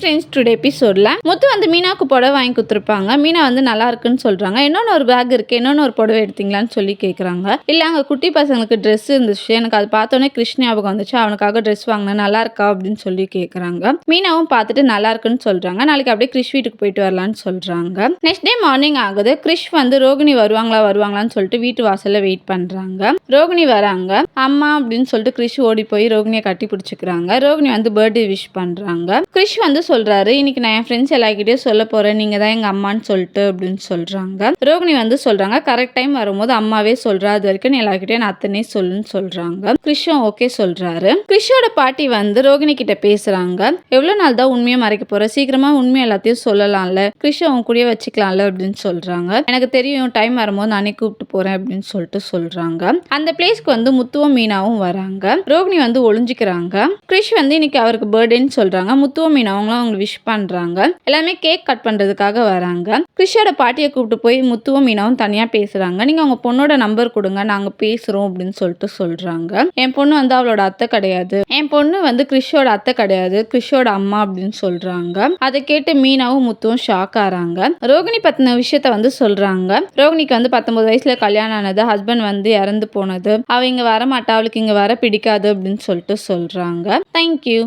Friends today எபிசோடில் முத்து வந்து மீனாவுக்கு புடவை வாங்கி கொடுத்துருப்பாங்க. மீனா வந்து நல்லா இருக்குன்னு சொல்கிறாங்க இன்னொன்று ஒரு பேக் இருக்குது இன்னொன்று ஒரு புடவை எடுத்தீங்களான்னு சொல்லி கேட்குறாங்க இல்லை அங்கே குட்டி பசங்களுக்கு ட்ரெஸ் இருந்துச்சு. எனக்கு அது பார்த்தோன்னே கிருஷ்ண ஞாபகம் வந்துச்சு. அவனுக்காக ட்ரெஸ் வாங்கினேன் நல்லா இருக்கா அப்படின்னு சொல்லி கேட்குறாங்க மீனாவும் பார்த்துட்டு நல்லா இருக்குன்னு சொல்கிறாங்க நாளைக்கு அப்படியே கிறிஷ் வீட்டுக்கு போயிட்டு வரலான்னு சொல்கிறாங்க நெக்ஸ்ட் டே மார்னிங் ஆகுது. கிறிஷ் வந்து ரோகிணி வருவாங்களா வருவாங்களான்னு சொல்லிட்டு வீட்டு வாசல்ல வெயிட் பண்ணுறாங்க ரோகிணி வராங்க. அம்மா அப்படின்னு சொல்லிட்டு கிறிஷ் ஓடி போய் ரோகிணியை கட்டி பிடிச்சிக்கிறாங்க. ரோகிணி வந்து பர்த்டே விஷ் பண்ணுறாங்க கிறிஷ் வந்து சொல்கிறாரு இன்னைக்கு நான் என் ஃப்ரெண்ட்ஸ் எல்லாருக்கிட்டையும் சொல்ல போகிறேன் நீங்கள் தான் எங்கள் அம்மான்னு சொல்லிட்டு அப்படின்னு சொல்கிறாங்க ரோகிணி வந்து சொல்கிறாங்க கரெக்ட் டைம் வரும்போது அம்மாவே சொல்கிறா அது வரைக்கும் நீ எல்லாருக்கிட்டையும் நான் அத்தனை சொல்லுன்னு சொல்கிறாங்க கிறிஷும் ஓகே சொல்கிறாரு கிறிஷோட பாட்டி வந்து ரோகிணி கிட்ட பேசுகிறாங்க எவ்வளோ நாள் தான் உண்மையை மறைக்க போகிற சீக்கிரமாக உண்மை எல்லாத்தையும் சொல்லலாம்ல. கிறிஷ் அவன் கூடயே வச்சுக்கலாம்ல அப்படின்னு சொல்கிறாங்க எனக்கு தெரியும். டைம் வரும்போது நானே கூப்பிட்டு போகிறேன் அப்படின்னு சொல்லிட்டு சொல்கிறாங்க அந்த பிளேஸ்க்கு வந்து முத்துவும் மீனாவும் வராங்க. ரோகிணி வந்து ஒளிஞ்சிக்கிறாங்க. கிருஷ் வந்து இன்னைக்கு அவருக்கு பர்த்டேன்னு சொல்கிறாங்க முத்துவ மீன் அவங்களும் விஷ் பண்ணுறாங்க எல்லாமே கேக் கட் பண்ணுறதுக்காக வராங்க. கிருஷியோட பாட்டியை கூப்பிட்டு போய் முத்துவும் மீனாவும் தனியாக பேசுறாங்க. நீங்கள் அவங்க பொண்ணோட நம்பர் கொடுங்க நாங்கள் பேசுகிறோம் அப்படின்னு சொல்லிட்டு சொல்கிறாங்க என் பொண்ணு வந்து அவளோட அத்தை கிடையாது. என் பொண்ணு வந்து கிருஷியோட அத்தை கிடையாது. கிருஷியோட அம்மா அப்படின்னு சொல்கிறாங்க அதை கேட்டு மீனாவும் முத்துவும் ஷாக் ஆகிறாங்க ரோகிணி பற்றின விஷயத்த வந்து சொல்கிறாங்க ரோகிணிக்கு வந்து பத்தொன்பது வயசுல கல்யாணம் ஆனது ஹஸ்பண்ட் வந்து இறந்து போனது. அவ இங்கே வர மாட்டா அவளுக்கு இங்கே வர பிடிக்காது அப்படின்னு சொல்லிட்டு சொல்கிறாங்க தேங்க்யூ